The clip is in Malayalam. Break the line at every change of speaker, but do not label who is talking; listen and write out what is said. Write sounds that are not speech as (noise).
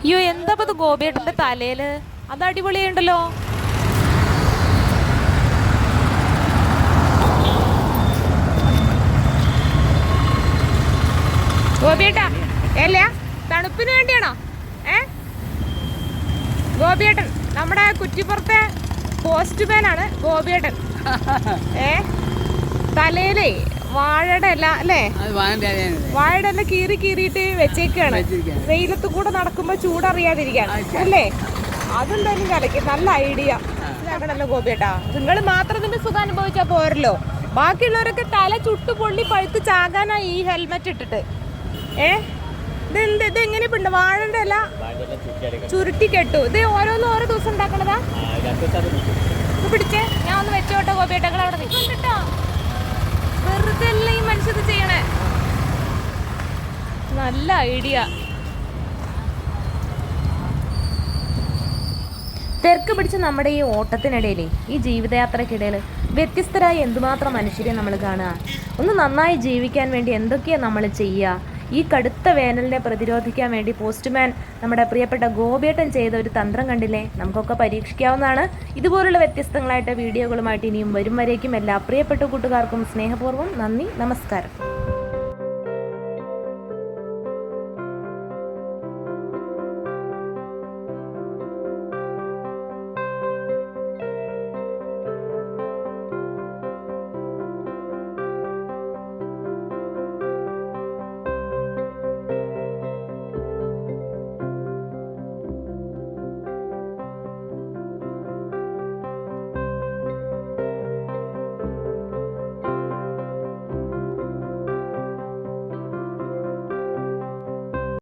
അയ്യോ എന്താ ഗോപിയേട്ടന്റെ തലേൽ അത് അടിപൊളിയുണ്ടല്ലോ ഗോപിയേട്ടാ അല്ല? തണുപ്പിന് വേണ്ടിയാണോ? ഏ? ഗോപിയേട്ടൻ നമ്മുടെ കുറ്റിപ്പുറത്തെ പോസ്റ്റ്മാൻ ആണ് ഗോപിയേട്ടൻ. (laughs) ഏ? തലയിലേ വാഴയുടെ ഇല അല്ലേ? വാഴയുടെ ഇല കീറി കീറിയിട്ട് വെച്ചേക്കാണ്. വെയിലത്ത് കൂടെ നടക്കുമ്പോ ചൂടറിയാതിരിക്കാൻ അല്ലേ? അതെന്തായാലും കലക്കി. നല്ല ഐഡിയ. ഇതാക്കണല്ലോ ഗോപിയേട്ടാ. നിങ്ങൾ മാത്രം ഇതിന്റെ സുഖം അനുഭവിച്ചാ പോരല്ലോ. ബാക്കിയുള്ളവരൊക്കെ തല ചുട്ടു പൊള്ളി പഴുത്ത് ചാകാനാ ഈ ഹെൽമെറ്റ് ഇട്ടിട്ട്. ഏ? ഇതെന്ത്? ഇത് എങ്ങനെ ഉണ്ട്? വാഴന്റെ ഇല ചുരുട്ടി കെട്ടു. ഇത് ഓരോന്നും ഓരോ ദിവസം ഉണ്ടാക്കണതാ? പിടിച്ചേ. ഞാൻ ഒന്ന് വെച്ചോട്ടെ ഗോപിയേട്ടങ്ങൾ അവിടെ അവിടെ നിൽക്കട്ടോ വെറുതെ ഈ നല്ല ഐഡിയ. തിരക്ക് പിടിച്ച നമ്മുടെ ഈ ഓട്ടത്തിനിടയിൽ ഈ ജീവിതയാത്രക്കിടയിൽ വ്യത്യസ്തരായ എന്തുമാത്രം മനുഷ്യരെ നമ്മൾ കാണുക. ഒന്ന് നന്നായി ജീവിക്കാൻ വേണ്ടി എന്തൊക്കെയാണ് നമ്മൾ ചെയ്യുക? ഈ കടുത്ത വേനലിനെ പ്രതിരോധിക്കാൻ വേണ്ടി പോസ്റ്റ്മാൻ നമ്മുടെ പ്രിയപ്പെട്ട ഗോപിയേട്ടൻ ചെയ്ത ഒരു തന്ത്രം കണ്ടില്ലേ? നമുക്കൊക്കെ പരീക്ഷിക്കാവുന്നതാണ്. ഇതുപോലുള്ള വ്യത്യസ്തങ്ങളായിട്ട് വീഡിയോകളുമായിട്ട് ഇനിയും വരും വരേക്കും എല്ലാ പ്രിയപ്പെട്ട കൂട്ടുകാർക്കും സ്നേഹപൂർവം നന്ദി നമസ്കാരം.